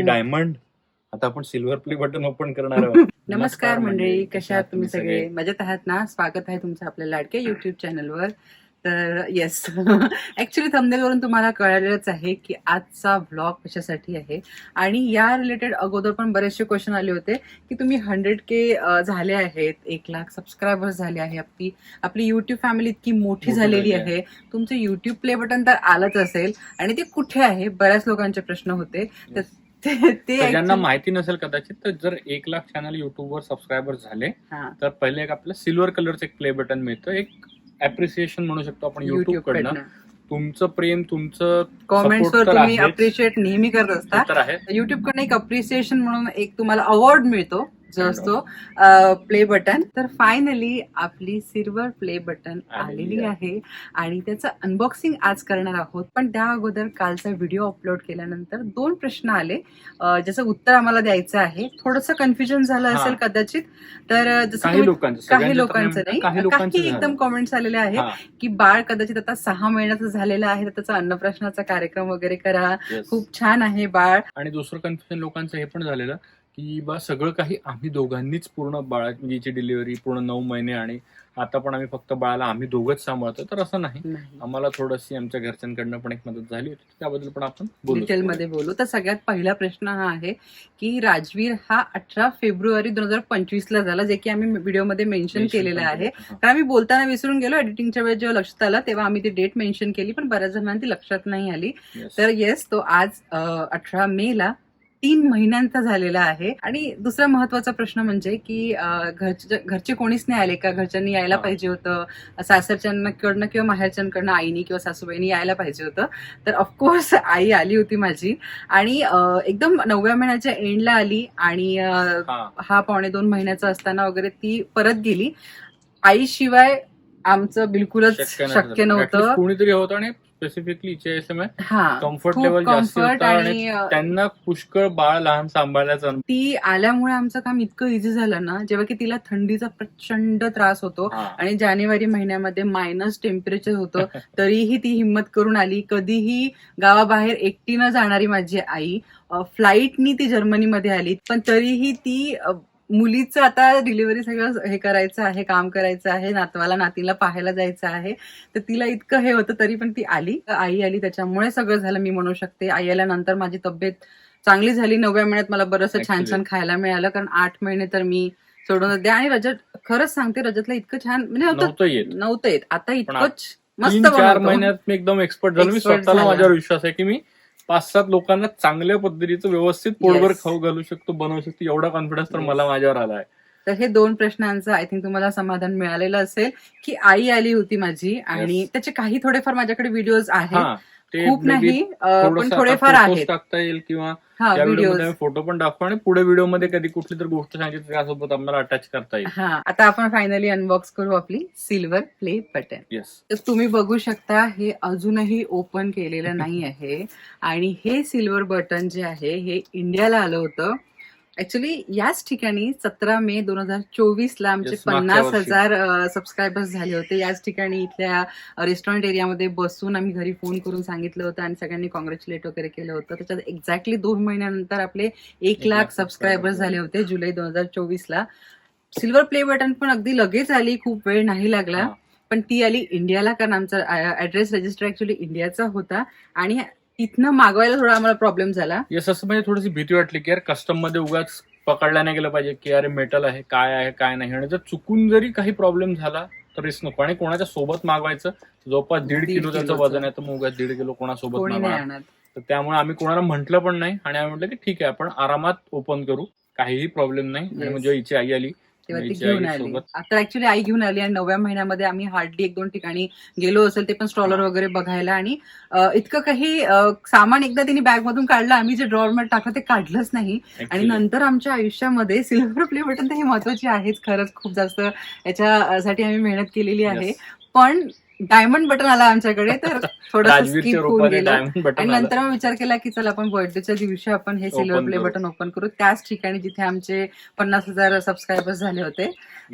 हे डायमंड आता आपण सिल्वर प्ले बटन ओपन करणार आहोत. नमस्कार मंडळी कशा आहात तुम्ही सगळे? मजेत आहात ना? स्वागत आहे तुमचं आपल्या लाडक्या युट्यूब चॅनलवर तर येस ऍक्च्युली वरून तुम्हाला कळालेलंच आहे की आजचा व्लॉग कशासाठी आहे. आणि या रिलेटेड अगोदर पण बरेचसे क्वेश्चन आले होते की तुम्ही हंड्रेड के झाले आहेत. एक लाख सबस्क्रायबर्स झाले आहे. आपली आपली युट्यूब फॅमिली इतकी मोठी झालेली झाली आहे. तुमचं युट्यूब प्ले बटन तर आलंच असेल. आणि ते कुठे आहे? बऱ्याच लोकांचे प्रश्न होते. तर ते ते तर ज्यांना actually- माहिती नसेल कदाचित तर जर एक लाख चॅनल युट्यूबवर सबस्क्रायबर झाले हा. तर पहिले एक आपलं सिल्वर कलरचं एक प्ले बटन मिळतं. एक अप्रिसिएशन म्हणू शकतो आपण युट्यूब YouTube कडनं. कडनं. तुमचं प्रेम तुमचं कॉमेंट्स वर तर तुम्ही आहेच. अप्रिशिएट नेहमी करत ते असता तर आहे. युट्यूब कडनं एक अप्रिसिएशन म्हणून एक तुम्हाला अवॉर्ड मिळतो. जो असतो प्ले बटन तर फायनली आपली सिल्वर प्ले बटन आलेली आहे. आणि त्याचं अनबॉक्सिंग आज करणार आहोत. पण त्या अगोदर कालचा व्हिडिओ अपलोड केल्यानंतर दोन प्रश्न आले. ज्याचं उत्तर आम्हाला द्यायचं आहे. थोडंसं कन्फ्युजन झालं. असेल कदाचित तर जसं काही लोकांचं नाही, काही एकदम. कॉमेंट्स आलेले आहेत हा, की बाळ कदाचित आता सहा महिन्याचं झालेलं आहे तर त्याचा अन्नप्राशनाचा कार्यक्रम वगैरे करा. खूप छान आहे बाळ. आणि दुसरं कन्फ्युजन लोकांचं हे पण झालेलं की बा सगळं काही आम्ही दोघांनीच पूर्ण बाळाची डिलिव्हरी पूर्ण नऊ महिने आणि आता पण आम्ही फक्त बाळाला आम्ही दोघंच सांभाळतो. तर असं नाही. आम्हाला थोडीशी आमच्या घरच्यांकडनं पण एक मदत झाली होती. त्याबद्दल पण आपण डिटेलमध्ये बोलू. तर सगळ्यात पहिला प्रश्न हा आहे की राजवीर हा अठरा फेब्रुवारी दोन हजार पंचवीस ला झाला जे की आम्ही व्हिडिओमध्ये मेन्शन केलेलं आहे. कारण आम्ही बोलताना विसरून गेलो एडिटिंगच्या वेळेस जेव्हा लक्षात आलं तेव्हा आम्ही ती डेट मेन्शन केली पण बऱ्याच जणांना ती लक्षात नाही आली. तर येस तो आज अठरा मे ला तीन महिन्यांचा झालेला आहे. आणि दुसरा महत्त्वाचा प्रश्न म्हणजे की घरचे घरचे कोणीच नाही आले का? घरच्यांनी यायला. पाहिजे होतं. सासरच्यांकडनं किंवा माहेरच्यांकडनं आईनी किंवा सासूबाईनी यायला पाहिजे होतं. तर ऑफकोर्स आई आली होती माझी. आणि एकदम नवव्या महिन्याच्या एंडला आली आणि हा. पावणे दोन महिन्याचा असताना वगैरे ती परत गेली. आईशिवाय आमचं बिलकुलच शक्य नव्हतं. कोणीतरी होतं आणि स्पेसिफिकली हा कम्फर्ट लेवल जास्त होतं आणि त्यांना पुष्कळ बाळ लहान सांभाळायचं ती आल्यामुळे आमचं काम इतकं इझी झालं ना जेव्हा की तिला थंडीचा प्रचंड त्रास होतो. आणि जानेवारी महिन्यामध्ये मायनस टेम्परेचर होतं तरीही ती हिंमत करून आली. कधीही गावाबाहेर एकटीनं जाणारी माझी आई फ्लाईटनी ती जर्मनीमध्ये आली. पण तरीही ती मुलीचं आता डिलिव्हरी सगळं हे करायचं आहे काम करायचं आहे नातवाला नातीला पाहायला जायचं आहे. तर तिला इतकं हे होतं तरी पण ती आली. आई आली त्याच्यामुळे सगळं झालं मी म्हणू शकते. आई आल्यानंतर माझी तब्येत चांगली झाली. नवव्या महिन्यात मला बरंचसं छान. छान खायला मिळालं. कारण आठ महिने तर मी सोडून द्या आणि रजत खरंच सांगते रजतला इतकं छान म्हणजे नव्हतं येत. आता इतकंच मस्त चार. महिन्यात मी एकदम एक्सपर्ट झालो. मी स्वतःला. माझ्यावर विश्वास आहे की मी पाच सात लोकांना चांगल्या पद्धतीचं व्यवस्थित पोटभर Yes. खाऊ घालू शकतो बनवू शकतो एवढा कॉन्फिडन्स तर Yes. मला माझ्यावर आला आहे तर हे दोन प्रश्नांचं आय थिंक तुम्हाला समाधान मिळालेलं असेल की आई आली होती माझी आणि Yes. त्याचे काही थोडेफार माझ्याकडे व्हिडिओज आहेत हा ते खूप नाही पण थोडेफार आहेत. टाकता येईल किंवा हा फोटो पण दाखवा आणि पुढे व्हिडिओमध्ये कधी कुठली तर गोष्ट सांगितली त्यासोबत आम्हाला अटॅच करता येईल. हा आता आपण फायनली अनबॉक्स करू आपली सिल्वर प्ले बटन येस तर तुम्ही बघू शकता हे अजूनही ओपन केलेलं नाही आहे आणि हे सिल्वर बटन जे आहे हे इंडियाला आलं होतं. ऍक्च्युली याच ठिकाणी सतरा मे दोन हजार चोवीस ला आमचे Yes, पन्नास. हजार सबस्क्रायबर्स झाले होते. याच ठिकाणी इथल्या रेस्टॉरंट एरियामध्ये बसून आम्ही घरी फोन करून सांगितलं होतं आणि सगळ्यांनी कॉंग्रॅच्युलेट वगैरे केलं होतं. त्याच्यात एक्झॅक्टली दोन महिन्यानंतर आपले एक लाख सबस्क्रायबर्स झाले. होते जुलै दोन हजार चोवीस ला सिल्वर प्ले बटन पण अगदी लगेच आली खूप वेळ नाही लागला. पण ती आली इंडियाला कारण आमचा ऍड्रेस रजिस्टर ऍक्च्युली इंडियाचा होता. आणि तिथनं मागवायला थोडा आम्हाला प्रॉब्लेम झाला. येस असं म्हणजे थोडीशी भीती वाटली की यार कस्टममध्ये उगाच पकडल्या नाही गेलं पाहिजे की अरे मेटल आहे काय आहे काय नाही. आणि जर चुकून जरी काही प्रॉब्लेम झाला तर रिस्क नको. आणि कोणाच्या सोबत मागवायचं जवळपास दीड किलो त्याचं. वजन आहे तर मग उगाच दीड किलो कोणासोबत कोणी नाही नाही मागवा. आणत. तर त्यामुळे आम्ही कोणाला म्हटलं पण नाही. आणि आम्ही म्हटलं की ठीक आहे आपण आरामात ओपन करू. काहीही प्रॉब्लेम नाही. आणि Yes. म्हणजे हिची आई आली. तेव्हा ती घेऊन आली आता ऍक्च्युली आई घेऊन आली आणि नवव्या महिन्यामध्ये आम्ही हार्डली एक दोन ठिकाणी गेलो असेल ते पण स्टॉलर. वगैरे बघायला आणि इतकं काही सामान एकदा तिने बॅग मधून काढलं आम्ही जे ड्रॉवर मध्ये टाकलं ते काढलंच नाही आणि. नंतर आमच्या आयुष्यामध्ये सिल्वर प्ले बटन तर हे महत्वाची आहेच खरंच खूप जास्त याच्यासाठी आम्ही मेहनत केलेली आहे. पण डायमंड बटन आला आमच्याकडे तर स्किप होऊन गेलं. आणि नंतर मग विचार केला की चला आपण बर्थडेच्या दिवशी आपण हे सिल्वर प्ले. बटन ओपन करू. त्याच ठिकाणी जिथे आमचे पन्नास हजार सबस्क्रायबर्स झाले होते.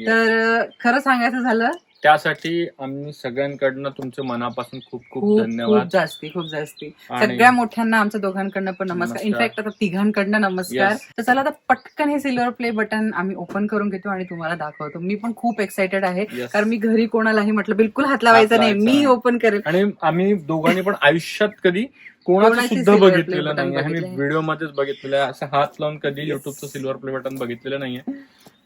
तर खरं सांगायचं झालं त्यासाठी आम्ही सगळ्यांकडनं तुमचे मनापासून खूप खूप खूप खूप धन्यवाद जास्ती खूप जास्ती आणि सगळ्या मोठ्यांना आमच्या दोघांकडनं पण नमस्कार नमस्कार. इनफॅक्ट आता तिघांकडनं नमस्कार Yes. तर चला आता पटकन हे सिल्वर प्ले बटन आम्ही ओपन करून घेतो आणि तुम्हाला दाखवतो मी पण खूप एक्साइटेड आहे Yes. कारण मी घरी कोणालाही म्हटलं बिलकुल हात लावायचा नाही लावायचा मी नाही. ओपन करेल आणि आम्ही दोघांनी पण आयुष्यात कधी कोणाचं कोणाची सुद्धा silver play बघितलेलं button नाही आम्ही बघितलंय. व्हिडिओ मध्येच बघितलेलं आहे असं हात लावून कधी. युट्यूबचं सिल्वर प्ले बटन बघितलेलं नाहीये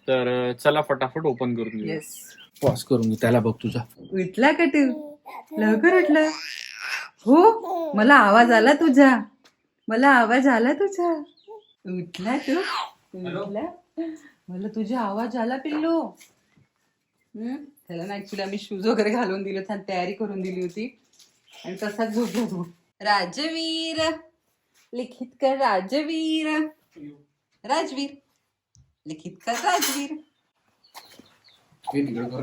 तर चला फटाफट ओपन करून घेऊ येस पॉज करून घेऊ त्याला बघ तुझा. उठला का तू? लवकर उठला. हो मला आवाज आला तुझा. मला आवाज आला तुझा. उठला तू. उठला. मला तुझा आवाज आला पिल्लू. हम्म? त्याला ना ऍक्च्युली आम्ही शूज वगैरे घालून दिले होते आणि तयारी करून दिली होती. आणि तसाच झोपला तो राजवीर. लिखित कर राजवीर. राजवीर. लिखित कर राजवीर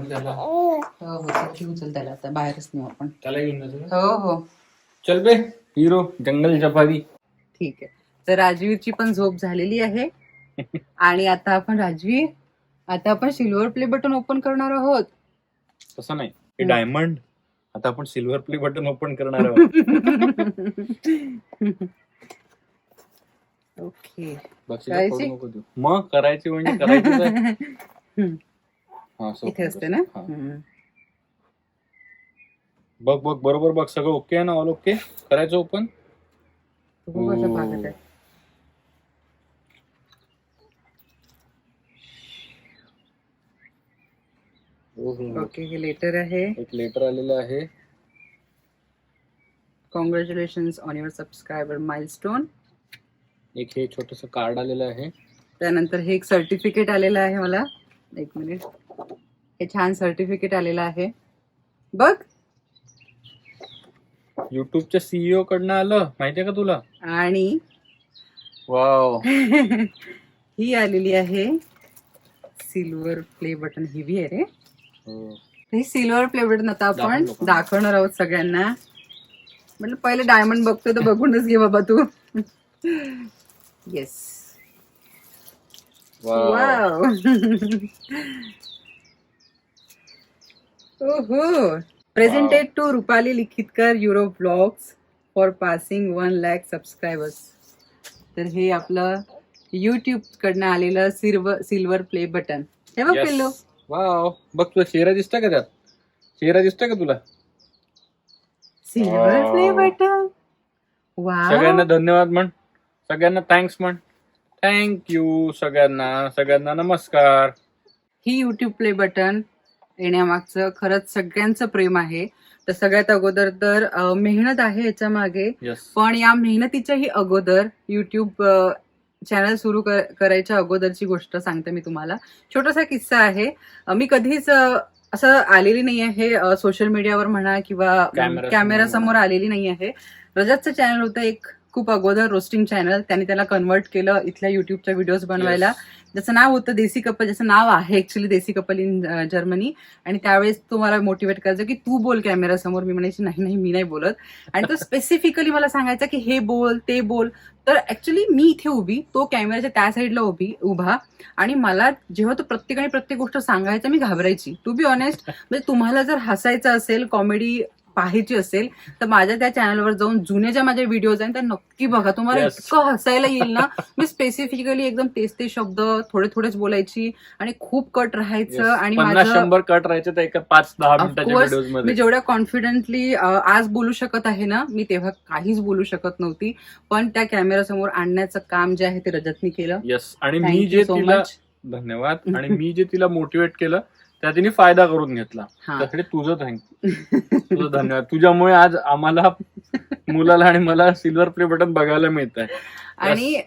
त्याला. हो. हो चल घेऊ चल त्याला. आता बाहेरच नेऊ आपण. घेऊन जायचं हो हो. चल बे. हिरो जंगल जपावी ठीक आहे. तर राजवीरची पण झोप झालेली आहे. आणि आता आपण राजवीर आता आपण सिल्वर प्ले बटन ओपन करणार आहोत. तसं नाही. हे हम्म. डायमंड आता आपण सिल्वर प्ले बटन ओपन करणार आहोत. ओके करायची? मग करायची म्हणजे करायचीच आहे. हम्म. हा, इथे असते ना हा. हम्म. बघ बघ बरोबर बघ सगळं ओके आहे ना ऑल ओके करायचं ओपन तू बघ कसं हो. पाहत आहे. ओके हे लेटर आहे एक लेटर आलेलं आहे congratulation on your subscriber milestone एक हे छोटस कार्ड आलेलं आहे. त्यानंतर हे एक सर्टिफिकेट आलेलं आहे मला. एक मिनिट. हे छान सर्टिफिकेट आलेलं आहे. बघ. युट्यूबच्या सीईओ कडनं आलं. माहितीये का तुला? आणि वाव. ही आलेली आहे. Silver play button. हिवी आहे रे. हो. ही सिल्वर प्ले बटन आता आपण. दाखवणार आहोत सगळ्यांना. म्हटलं पहिले डायमंड बघतोय तर बघूनच घे बाबा तू. Yes wow. वाव ओहो presented to Rupali Likhitkar your blogs for passing one lakh subscribers तर हे आपलं युट्यूब कडनं आलेलं सिल्वर सिल्वर प्ले बटन हे बघ Yes. पिल्लू. वाव बघ तुला चेहरा दिसतोय का त्यात? चेहरा दिसतोय का तुला? Silver Wow. प्ले बटन वा सगळ्यांना धन्यवाद म्हण. सगळ्यांना थँक्स म्हण. थँक्यू सगळ्यांना. सगळ्यांना नमस्कार. ही युट्यूब प्ले बटन येण्यामागचं खरंच सगळ्यांचं प्रेम आहे. तर सगळ्यात अगोदर तर अं, मेहनत आहे याच्या मागे. यस पण या मेहनतीच्याही अगोदर युट्यूब चॅनल सुरू करायच्या अगोदरची गोष्ट सांगते मी तुम्हाला. छोटासा किस्सा आहे. अं, मी कधीच अं, असं आलेली नाही आहे. सोशल मीडियावर म्हणा किंवा कॅमेरा समोर समोर आलेली नाही आहे. रजतचं चॅनल होतं एक खूप अगोदर रोस्टिंग चॅनल त्यांनी त्याला कन्वर्ट केलं इथल्या युट्यूबच्या व्हिडिओज बनवायला. ज्याचं नाव होतं देसी कपल ज्याचं नाव आहे actually desi couple in Germany. आणि त्यावेळेस तो मला मोटिवेट करायचा की तू बोल कॅमेरा समोर. मी म्हणायची नाही नाही मी नाही बोलत. आणि तो स्पेसिफिकली मला सांगायचा की हे बोल ते बोल. तर ऍक्च्युली मी इथे उभी तो कॅमेऱ्याच्या त्या साईडला उभी उभा. आणि मला जेव्हा तो प्रत्येकाने प्रत्येक गोष्ट सांगायचा मी घाबरायची. टू बी ऑनेस्ट म्हणजे तुम्हाला जर हसायचं असेल कॉमेडी पाहायची असेल तर माझ्या त्या चॅनलवर जाऊन जुने ज्या माझे व्हिडिओज आहेत त्या नक्की बघा. तुम्हाला Yes. इतकं हसायला येईल ना. मी स्पेसिफिकली एकदम तेच ते शब्द थोडे थोडेच बोलायची आणि खूप कट राहायचं आणि माझं कट राहायचे पाच दहा मी जेवढ्या कॉन्फिडेंटली आज बोलू शकत आहे ना मी तेव्हा काहीच बोलू शकत नव्हती. पण त्या कॅमेरा समोर आणण्याचं काम जे आहे ते रजतनी केलं. येस आणि मी जे धन्यवाद. आणि मी जे तिला मोटिवेट केलं त्या तिने फायदा करून घेतला. हा. त्यासाठी तुझं थँक तुझं धन्यवाद. तुझ्यामुळे आज आम्हाला मुलाला आणि मला सिल्वर प्ले बटन बघायला मिळत आहे आणि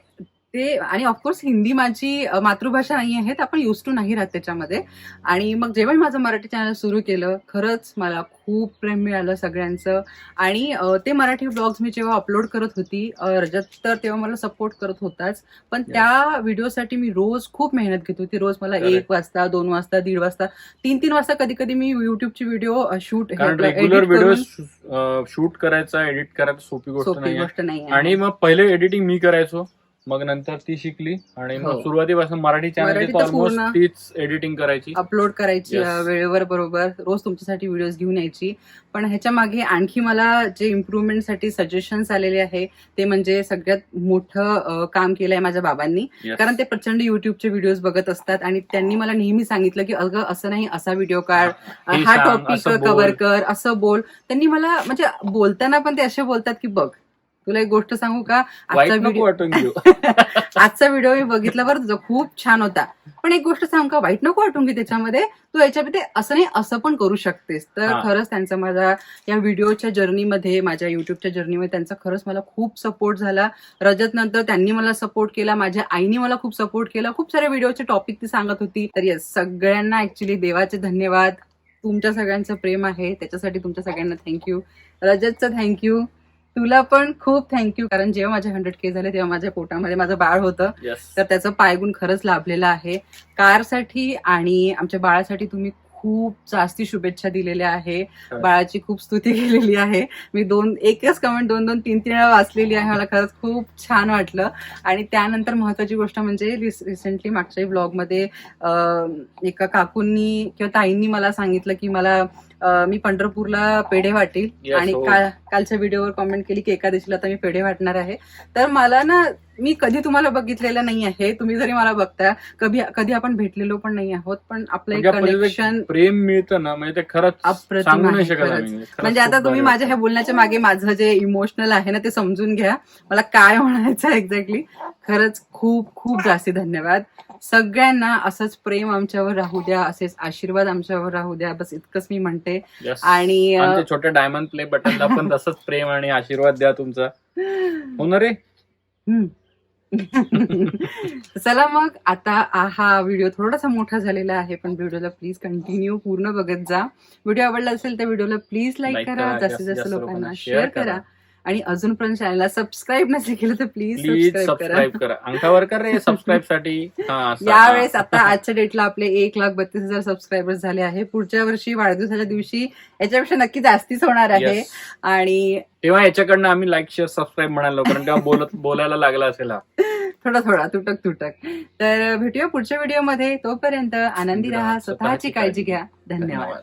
ते आणि ऑफकोर्स हिंदी माझी मातृभाषा नाही आहे तर आपण युज टू नाही राहत त्याच्यामध्ये आणि मग जेव्हा मी माझं मराठी चॅनल सुरू केलं खरंच मला खूप प्रेम मिळालं सगळ्यांचं आणि ते मराठी ब्लॉग्स मी जेव्हा अपलोड करत होती रजत तर तेव्हा मला सपोर्ट करत होताच पण. त्या व्हिडिओसाठी मी रोज खूप मेहनत घेत होती रोज मला. एक वाजता दोन वाजता दीड वाजता तीन तीन वाजता कधी कधी मी युट्यूबची व्हिडिओ शूट शूट करायचा एडिट करायचा सोपी गोष्ट नाही. आणि मग पहिले एडिटिंग मी करायचो मग नंतर ती शिकली आणि मग हो. सुरुवातीपासून मराठी चॅनल ऑलमोस्ट तीच एडिटिंग करायची अपलोड करायची Yes. अं, वेळेवर बरोबर रोज तुमच्यासाठी व्हिडिओज घेऊन यायची पण ह्याच्या मागे आणखी मला जे इम्प्रुव्हमेंटसाठी सजेशन्स आलेले आहे ते म्हणजे सगळ्यात मोठं अं, काम केलंय माझ्या बाबांनी Yes. कारण ते प्रचंड युट्यूबचे व्हिडिओज बघत असतात आणि त्यांनी मला नेहमी सांगितलं की अगं असं नाही असा व्हिडिओ काढ हे हा सांग, टॉपिक असं बोल. कव्हर कर असं बोल त्यांनी मला म्हणजे बोलताना पण ते असे बोलतात की बघ तुला एक गोष्ट सांगू का? आजचा व्हिडिओ आजचा व्हिडिओ मी बघितला बरं तुझा खूप छान होता. पण एक गोष्ट सांग का? वाईट नको वाटून की त्याच्यामध्ये. तू याच्यामध्ये असं नाही असं पण करू शकतेस. तर हा. खरंच त्यांचा माझा या व्हिडिओच्या जर्नीमध्ये माझ्या युट्यूबच्या जर्नीमध्ये त्यांचा खरंच मला खूप सपोर्ट झाला. रजत नंतर त्यांनी मला सपोर्ट केला माझ्या आईने मला खूप सपोर्ट केला. खूप सारे व्हिडिओचे टॉपिक ती सांगत होती. तर येस सगळ्यांना ऍक्च्युली देवाचे धन्यवाद. तुमच्या सगळ्यांचं प्रेम आहे. त्याच्यासाठी तुमच्या सगळ्यांना थँक्यू रजतचं थँक्यू तुला पण खूप थँक्यू कारण जेव्हा माझे हंड्रेड के झाले तेव्हा माझ्या पोटामध्ये माझं बाळ होतं. तर त्याचं पायगुण खरंच लाभलेलं आहे. कारसाठी आणि आमच्या बाळासाठी तुम्ही खूप जास्ती शुभेच्छा दिलेल्या आहे. बाळाची खूप स्तुती केलेली आहे. मी दोन एकच कमेंट दोन दोन तीन तीन वेळा वाचलेली आहे. मला खरंच खूप छान वाटलं. आणि त्यानंतर महत्वाची गोष्ट म्हणजे रिसेंटली मागच्या ब्लॉगमध्ये एका काकूंनी किंवा ताईंनी मला सांगितलं की मला मी पंढरपूरला पेढे वाटेल आणि हो. काल कालच्या व्हिडिओवर कॉमेंट केली की एकादशीला आता मी पेढे वाटणार आहे. तर मला ना मी कधी तुम्हाला बघितलेलं नाही आहे. तुम्ही जरी मला बघता कधी कधी आपण भेटलेलो पण नाही आहोत पण आपलं एक म्हणजे कनेक्शन प्रेम मिळतं ना म्हणजे ते खरंच म्हणजे आता तुम्ही माझ्या ह्या बोलण्याच्या मागे माझं जे इमोशनल आहे ना ते समजून घ्या. मला काय म्हणायचं एक्झॅक्टली खरंच खूप खूप जास्ती धन्यवाद. सगळ्यांना असंच प्रेम आमच्यावर राहू द्या असेच आशीर्वाद आमच्यावर राहू द्या बस इतकंच मी म्हणते. Yes. आणि अं, आमच्या छोट्या डायमंड प्ले बटनला पण तसंच प्रेम आणि आशीर्वाद द्या तुमचा होणार रे हम्म. चला मग आता आ- हा व्हिडिओ थोडासा मोठा झालेला आहे पण व्हिडिओला प्लीज कंटिन्यू पूर्ण बघत जा व्हिडिओ आवडला असेल तर व्हिडिओला प्लीज लाईक करा जास्तीत जास्त लोकांना शेअर करा आणि अजूनपर्यंत चॅनलला सबस्क्राईब नसेल केलं तर प्लीज प्लीज सबस्क्राईब करा. सबस्क्राईब करा. रे सबस्क्राईबसाठी. यावेळेस आता आजच्या डेटला आपले एक लाख बत्तीस हजार सबस्क्रायबर्स झाले आहे. पुढच्या वर्षी वाढदिवसाच्या दिवशी याच्यापेक्षा नक्की जास्तीच होणार आहे. आणि तेव्हा याच्याकडनं आम्ही लाईक शेअर सबस्क्राईब म्हणालो कारण तेव्हा बोलत बोलायला लागला असेल हा. थोडा थोडा तुटक तुटक. तर भेटूया पुढच्या व्हिडिओमध्ये तोपर्यंत आनंदी राहा स्वतःची काळजी घ्या. धन्यवाद.